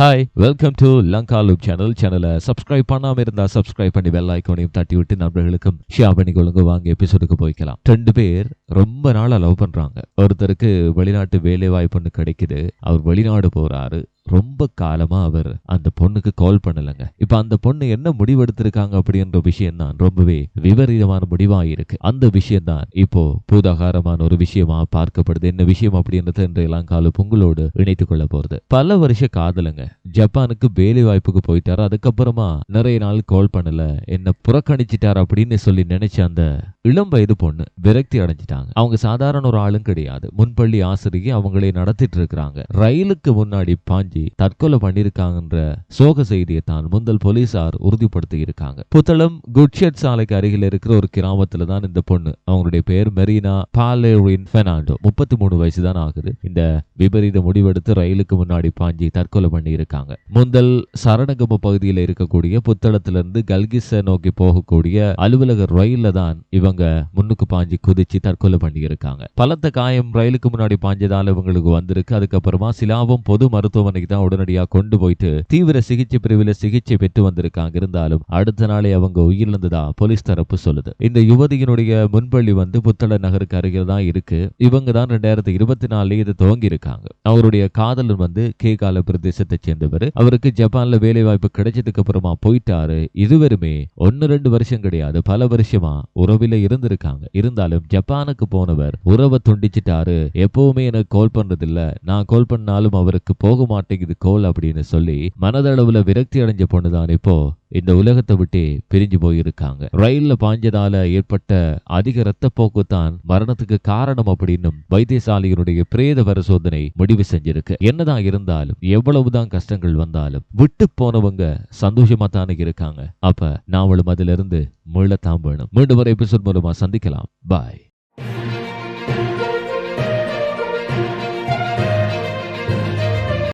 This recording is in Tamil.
Hi welcome to Lanka look channel சேனலை சப்ஸ்கிரைப் பண்ணாம இருந்தா சப்ஸ்கிரைப் பண்ணி வெல் ஐக்கோனையும் தட்டி விட்டு நண்பர்களுக்கும் ஷேர் பண்ணிக்கொள்ளுங்க வாங்க எபிசோடுக்கு போய்க்கலாம். ரெண்டு பேர் ரொம்ப நாளா லவ் பண்றாங்க. ஒருத்தருக்கு வெளிநாட்டு வேலை வாய்ப்புன்னு கிடைக்குது. அவர் வெளிநாடு போறாரு. ரொம்ப காலமாக அவர் அந்த பொண்ணுக்கு கால் பண்ணலைங்க. இப்போ அந்த பொண்ணு என்ன முடிவெடுத்திருக்காங்க அப்படின்ற விஷயம் தான் ரொம்பவே விபரீதமான முடிவாக இருக்கு அந்த விஷயம் தான் இப்போ பூதாகாரமான ஒரு விஷயமா பார்க்கப்படுது. என்ன விஷயம் அப்படின்றது இன்றைய கால பொங்கலோடு இணைத்துக் கொள்ள போறது பல வருஷ காதலுங்க. ஜப்பானுக்கு வேலை வாய்ப்புக்கு போயிட்டாரு. அதுக்கப்புறமா நிறைய நாள் கால் பண்ணல. என்ன புறக்கணிச்சிட்டார் அப்படின்னு சொல்லி நினைச்ச அந்த இளம் வயது பொண்ணு விரக்தி அடைஞ்சிட்டாங்க. அவங்க சாதாரண ஒரு ஆளும் கிடையாது. முன்பள்ளி ஆசிரியை அவங்களே நடத்திட்டு இருக்கிறாங்க. ரயிலுக்கு முன்னாடி பாஞ்சி தற்கொலை பண்ணியிருக்காங்கன்ற சோக செய்தியை தான் முந்தல் போலீசார் உறுதிப்படுத்தி இருக்காங்க புத்தளம் குட்ஷெட் சாலைக்கு அருகில் இருக்கிற ஒரு கிராமத்துல தான் இந்த பொண்ணு. அவங்களுடைய பெயர் மெரினா பாலேரின் பெர்னாண்டோ. முப்பத்தி மூணு வயசு தான் ஆகுது. இந்த விபரீத முடிவெடுத்து ரயிலுக்கு முன்னாடி பாஞ்சி தற்கொலை பண்ணி இருக்காங்க முந்தல் சரணகம பகுதியில் இருக்கக்கூடிய புத்தளத்திலிருந்து கல்கிச நோக்கி போகக்கூடிய அலுவலக ரயில்ல தான் இவங்க முன்னுக்கு பாஞ்சி குதிச்சு தற்கொலை பண்ணி இருக்காங்க பலத்த காயம் ரயிலுக்கு முன்னாடி பாஞ்சதால இவங்களுக்கு வந்திருக்கு. அதுக்கப்புறமா சிலாவும் பொது மருத்துவமனைக்கு தான் உடனடியா கொண்டு போயிட்டு தீவிர சிகிச்சை பிரிவில் சிகிச்சை பெற்று வந்திருக்காங்க. இருந்தாலும் அடுத்த நாளே அவங்க உயிரிழந்ததா போலீஸ் தரப்பு சொல்லுது. இந்த யுவதியினுடைய முன்பள்ளி வந்து புத்தள நகருக்கு அருகில் தான் இருக்கு. இவங்க தான் ரெண்டாயிரத்தி இருபத்தி நாலுல இது துவங்கி இருக்காங்க. அவருடைய காதலன் வந்து கேகால பிரதேசத்தை சேர்ந்தவர். அவருக்கு ஜப்பான்ல வேலை வாய்ப்பு கிடைச்சதுக்கு அப்புறமா போயிட்டாரு. இருவருமே ஒன்னு ரெண்டு வருஷம் கிடையாது. பல வருஷமா உறவில இருந்திருக்காங்க. இருந்தாலும் ஜப்பானுக்கு போனவர் உறவை துண்டிச்சிட்டாரு. எப்பவுமே எனக்கு கால் பண்றது இல்ல நான் கால் பண்ணாலும் அவருக்கு போக மாட்டேன். மாட்டேங்குது கோல் அப்படின்னு சொல்லி மனதளவுல விரக்தி அடைஞ்ச பொண்ணுதான் இப்போ இந்த உலகத்தை விட்டே பிரிஞ்சு போயிருக்காங்க. ரயில்ல பாஞ்சதால ஏற்பட்ட அதிக ரத்த போக்கு தான் மரணத்துக்கு காரணம் அப்படின்னு வைத்தியசாலையினுடைய பிரேத பரிசோதனை முடிவு செஞ்சிருக்கு. என்னதான் இருந்தாலும் எவ்வளவுதான் கஷ்டங்கள் வந்தாலும் விட்டு போனவங்க சந்தோஷமா தானே இருக்காங்க. அப்ப நாமளும் அதுல இருந்து மீளத்தான் வேணும். மீண்டும் ஒரு எபிசோட் மூலமா சந்திக்கலாம். பாய்